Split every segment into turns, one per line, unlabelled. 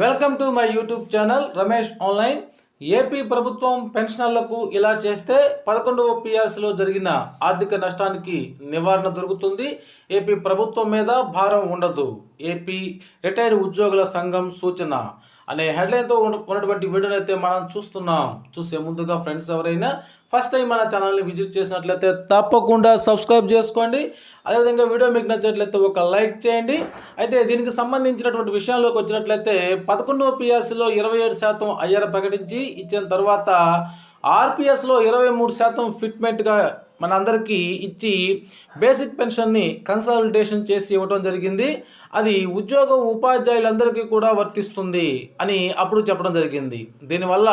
Welcome to my YouTube channel Ramesh online. AP ప్రభుత్వం పెన్షనర్లకు ఇలా చేస్తే పదకొండవ పిఆర్సీలో జరిగిన ఆర్థిక నష్టానికి నివారణ దొరుకుతుంది. ఏపీ ప్రభుత్వం మీద భారం ఉండదు. ఏపీ రిటైర్డ్ ఉద్యోగుల సంఘం సూచన. అనే హెడ్లైన్తో ఉన్నటువంటి వీడియోని అయితే మనం చూస్తున్నాం. చూసే ముందుగా ఫ్రెండ్స్ ఎవరైనా ఫస్ట్ టైం మన ఛానల్ని విజిట్ చేసినట్లయితే తప్పకుండా సబ్స్క్రైబ్ చేసుకోండి. అదేవిధంగా వీడియో మీకు నచ్చినట్లయితే ఒక లైక్ చేయండి. అయితే దీనికి సంబంధించినటువంటి విషయాల్లోకి వచ్చినట్లయితే పదకొండో పిఆర్సీలో ఇరవై ఏడు శాతం అయ్యార ప్రకటించి ఇచ్చిన తర్వాత ఆర్పిఎస్లో ఇరవై మూడు శాతం ఫిట్మెంట్గా మనందరికీ ఇచ్చి బేసిక్ పెన్షన్ని కన్సల్టేషన్ చేసి ఇవ్వడం జరిగింది. అది ఉద్యోగ ఉపాధ్యాయులందరికీ కూడా వర్తిస్తుంది అని అప్పుడు చెప్పడం జరిగింది. దీనివల్ల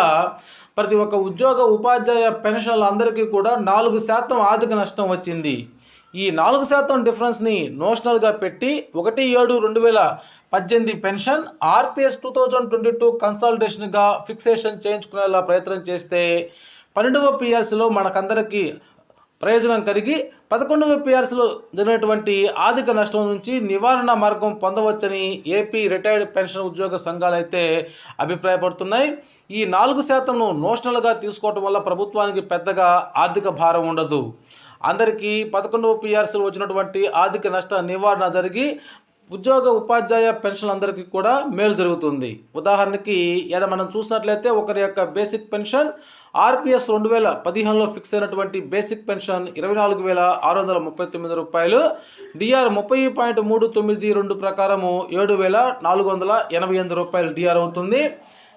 ప్రతి ఒక్క ఉద్యోగ ఉపాధ్యాయ పెన్షన్లందరికీ కూడా నాలుగు శాతం ఆర్థిక నష్టం వచ్చింది. ఈ నాలుగు శాతం డిఫరెన్స్ని నోషనల్గా పెట్టి ఒకటి ఏడు రెండు వేల పద్దెనిమిది pension RPS two thousand twenty two కన్సల్టేషన్గా fixation చేయించుకునేలా ప్రయత్నం చేస్తే పన్నెండవ పిఎస్లో మనకందరికీ ప్రయోజనం కలిగి పదకొండు పిఆర్సీలో జరిగినటువంటి ఆర్థిక నష్టం నుంచి నివారణ మార్గం పొందవచ్చని ఏపీ రిటైర్డ్ పెన్షన్ ఉద్యోగ సంఘాలు అయితే అభిప్రాయపడుతున్నాయి. ఈ నాలుగు శాతంను నోషనల్గా తీసుకోవటం వల్ల ప్రభుత్వానికి పెద్దగా ఆర్థిక భారం ఉండదు. అందరికీ పదకొండవ పిఆర్సీలు వచ్చినటువంటి ఆర్థిక నష్ట నివారణ జరిగి ఉద్యోగ ఉపాధ్యాయ పెన్షన్ అందరికీ కూడా మేలు జరుగుతుంది. ఉదాహరణకి ఇక్కడ మనం చూసినట్లయితే ఒకరి యొక్క బేసిక్ పెన్షన్ ఆర్పిఎస్ రెండు వేల పదిహేనులో ఫిక్స్ అయినటువంటి బేసిక్ పెన్షన్ ఇరవై నాలుగు వేల ఆరు వందల ముప్పై తొమ్మిది రూపాయలు డిఆర్ ముప్పై పాయింట్ మూడు తొమ్మిది రెండు ప్రకారము ఏడు వేల నాలుగు వందల ఎనభై ఎనిమిది రూపాయలు డిఆర్ అవుతుంది.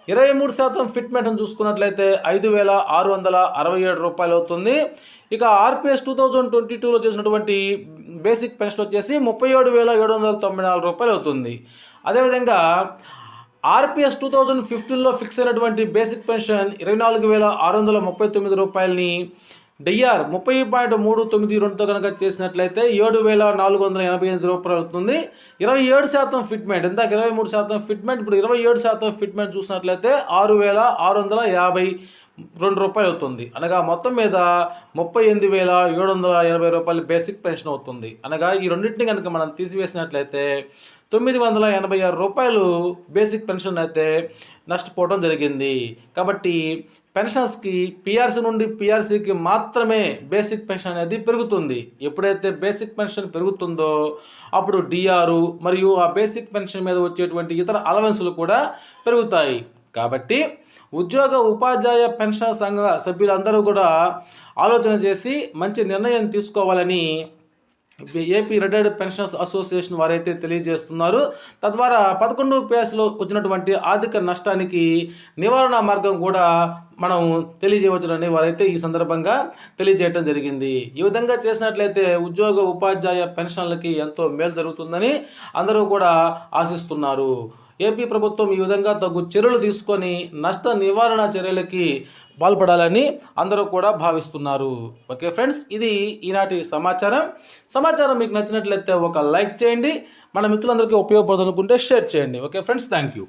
ఇరవై మూడు శాతం ఫిట్మెంట్ను చూసుకున్నట్లయితే ఐదు వేల ఆరు వందల అరవై ఏడు రూపాయలు అవుతుంది. ఇక ఆర్పిఎస్ టూ థౌజండ్ ట్వంటీ టూలో చేసినటువంటి బేసిక్ పెన్షన్ వచ్చేసి ముప్పై ఏడు వేల ఏడు వందల తొంభై నాలుగు రూపాయలు అవుతుంది. అదేవిధంగా ఆర్పిఎస్ టూ థౌజండ్ ఫిఫ్టీన్లో ఫిక్స్ అయినటువంటి బేసిక్ పెన్షన్ ఇరవై నాలుగు వేల ఆరు వందల ముప్పై తొమ్మిది రూపాయలని డిఆర్ ముప్పై పాయింట్ మూడు తొమ్మిది రెండుతో కనుక చేసినట్లయితే ఏడు వేల నాలుగు వందల ఎనభై ఎనిమిది రూపాయలు అవుతుంది. ఇరవై ఏడు శాతం ఫిట్మెంట్ ఇందాక ఇరవై మూడు శాతం ఫిట్మెంట్ ఇప్పుడు ఇరవై ఏడు శాతం ఫిట్మెంట్ చూసినట్లయితే ఆరు వేల ఆరు వందల యాభై రెండు రూపాయలు అవుతుంది. అనగా మొత్తం మీద ముప్పై ఎనిమిది వేల ఏడు వందల ఎనభై రూపాయలు బేసిక్ పెన్షన్ అవుతుంది. అనగా ఈ రెండింటిని కనుక మనం తీసివేసినట్లయితే తొమ్మిది వందల ఎనభై ఆరు రూపాయలు బేసిక్ పెన్షన్ అయితే నష్టపోవడం జరిగింది. కాబట్టి పెన్షన్స్కి పిఆర్సీ నుండి పిఆర్సీకి మాత్రమే బేసిక్ పెన్షన్ అనేది పెరుగుతుంది. ఎప్పుడైతే బేసిక్ పెన్షన్ పెరుగుతుందో అప్పుడు డిఆర్ మరియు ఆ బేసిక్ పెన్షన్ మీద వచ్చేటువంటి ఇతర అలవెన్సులు కూడా పెరుగుతాయి. కాబట్టి ఉద్యోగ ఉపాధ్యాయ పెన్షన్ సంఘ సభ్యులందరూ కూడా ఆలోచన చేసి మంచి నిర్ణయం తీసుకోవాలని ఏపీ రిటైర్డ్ పెన్షనర్స్ అసోసియేషన్ వారైతే తెలియజేస్తున్నారు. తద్వారా పదకొండు పేస్లో వచ్చినటువంటి ఆర్థిక నష్టానికి నివారణ మార్గం కూడా మనం తెలియజేయవచ్చునని వారైతే ఈ సందర్భంగా తెలియజేయటం జరిగింది. ఈ విధంగా చేసినట్లయితే ఉద్యోగ ఉపాధ్యాయ పెన్షన్లకి ఎంతో మేలు జరుగుతుందని అందరూ కూడా ఆశిస్తున్నారు. ఏపీ ప్రభుత్వం ఈ విధంగా తగు చర్యలు తీసుకొని నష్ట నివారణ చర్యలకి పాల్పడాలని అందరూ కూడా భావిస్తున్నారు. ఓకే ఫ్రెండ్స్ ఇది ఈనాటి సమాచారం. సమాచారం మీకు నచ్చినట్లయితే ఒక లైక్ చేయండి. మన మిత్రులందరికీ ఉపయోగపడుతుందనుకుంటే షేర్ చేయండి. Okay friends thank you